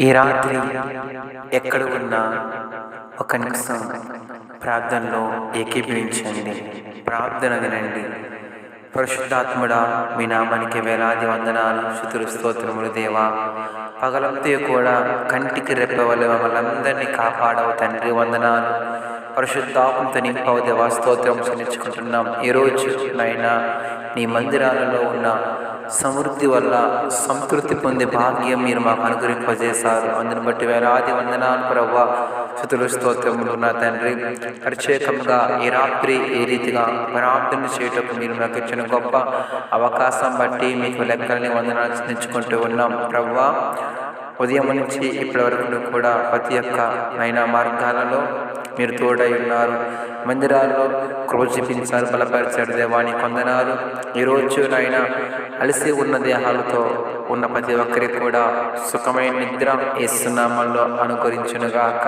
ఈ రాత్రి ఎక్కడ ఉన్నా ఒక నిమిషం ప్రార్థనలో ఏకీభవించండి ప్రార్థన వినండి. పరిశుద్ధాత్ముడా మీ నామానికి వేలాది వందనాలు శుతులు స్తోత్రములు దేవా. పగలంతా కూడా కంటికి రెప్పవలు మమ్మల్ని అందరినీ కాపాడవు తండ్రి వందనాలు. పరిశుద్ధాత్మతో నింపవు దేవా స్తోత్రం చెల్లించుకుంటున్నాం. ఈరోజు నాయనా నీ మందిరాలలో ఉన్న సమృద్ధి వల్ల సంతృప్తి పొందే భాగ్యం మీరు మాకు అనుగ్రహింపజేశారు. అందుని బట్టి వేలాది వందనాలు ప్రవ్వ. శుతులు స్తోత్రములు నా తండ్రి. ప్రత్యేకంగా ఈ రాత్రి ఏ రీతిగా ప్రార్థన చేయటకు మీరు మాకు ఇచ్చిన గొప్ప అవకాశం బట్టి మీకు లెక్కలని వందనాలు చెల్లించుకుంటూ ఉన్నాం. ప్రవ్వా ఉదయం నుంచి ఇప్పటి వరకు కూడా ప్రతి యొక్క అయిన మార్గాలలో మీరు తోడై ఉన్నారు. మందిరాల్లో కృప చూపించారు బలపరిచారు దేవాని కొందనాలు. ఈరోజు నాయన అలసి ఉన్న దేహాలతో ఉన్న ప్రతి ఒక్కరికి కూడా సుఖమైన నిద్ర ఇస్తున్నామల్లో అనుకరించునుగాక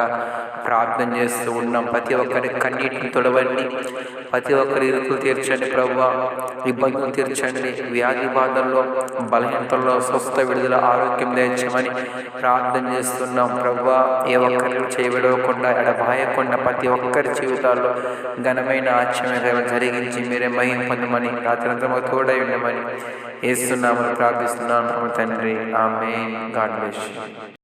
ప్రార్థన చేస్తూ ఉన్నాం. ప్రతి ఒక్కరి కన్నీటిని తొడవండి. ప్రతి ఒక్కరి ఇరుకులు తీర్చండి ప్రభు. ఇబ్బందులు తీర్చండి. వ్యాధి బాధల్లో బలహీనతల్లో స్వస్థ విడుదల ఆరోగ్యం తెచ్చమని ప్రార్థన చేస్తున్నాం ప్రభు. ఏ ఒక్కరిని చేయబడవకుండా ఎడబాయకుండా ప్రతి ఒక్కరి జీవితాల్లో ఘనమైన ఆశ్చర్యం జరిగించి మీరే మహిం పొందమని రాత్రి తోడై ఉండమని వేస్తున్నామని ప్రార్థిస్తున్నాను. తండ్రి. ఆమె గాడ్ బ్లెస్